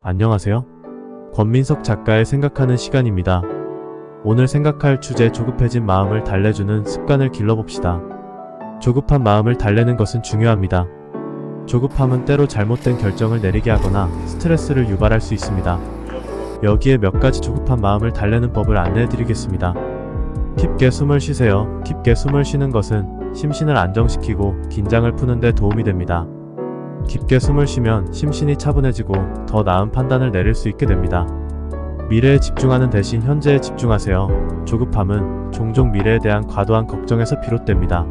안녕하세요. 권민석 작가의 생각하는 시간입니다. 오늘 생각할 주제 조급해진 마음을 달래주는 습관을 길러봅시다. 조급한 마음을 달래는 것은 중요합니다. 조급함은 때로 잘못된 결정을 내리게 하거나 스트레스를 유발할 수 있습니다. 여기에 몇 가지 조급한 마음을 달래는 법을 안내해 드리겠습니다. 깊게 숨을 쉬세요. 깊게 숨을 쉬는 것은 심신을 안정시키고 긴장을 푸는 데 도움이 됩니다. 깊게 숨을 쉬면 심신이 차분해지고 더 나은 판단을 내릴 수 있게 됩니다. 미래에 집중하는 대신 현재에 집중하세요. 조급함은 종종 미래에 대한 과도한 걱정에서 비롯됩니다.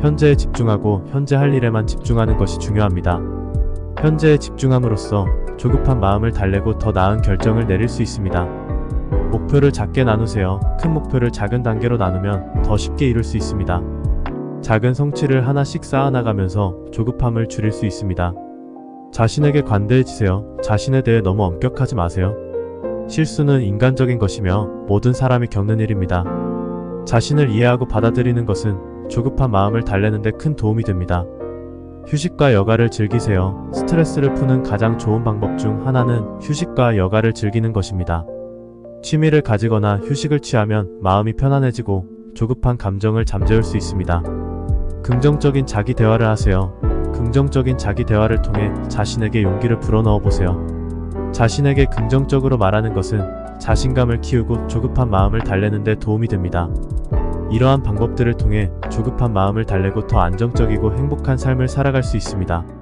현재에 집중하고 현재 할 일에만 집중하는 것이 중요합니다. 현재에 집중함으로써 조급한 마음을 달래고 더 나은 결정을 내릴 수 있습니다. 목표를 작게 나누세요. 큰 목표를 작은 단계로 나누면 더 쉽게 이룰 수 있습니다. 작은 성취를 하나씩 쌓아나가면서 조급함을 줄일 수 있습니다. 자신에게 관대해지세요. 자신에 대해 너무 엄격하지 마세요. 실수는 인간적인 것이며 모든 사람이 겪는 일입니다. 자신을 이해하고 받아들이는 것은 조급한 마음을 달래는데 큰 도움이 됩니다. 휴식과 여가를 즐기세요. 스트레스를 푸는 가장 좋은 방법 중 하나는 휴식과 여가를 즐기는 것입니다. 취미를 가지거나 휴식을 취하면 마음이 편안해지고 조급한 감정을 잠재울 수 있습니다. 긍정적인 자기 대화를 하세요. 긍정적인 자기 대화를 통해 자신에게 용기를 불어넣어 보세요. 자신에게 긍정적으로 말하는 것은 자신감을 키우고 조급한 마음을 달래는 데 도움이 됩니다. 이러한 방법들을 통해 조급한 마음을 달래고 더 안정적이고 행복한 삶을 살아갈 수 있습니다.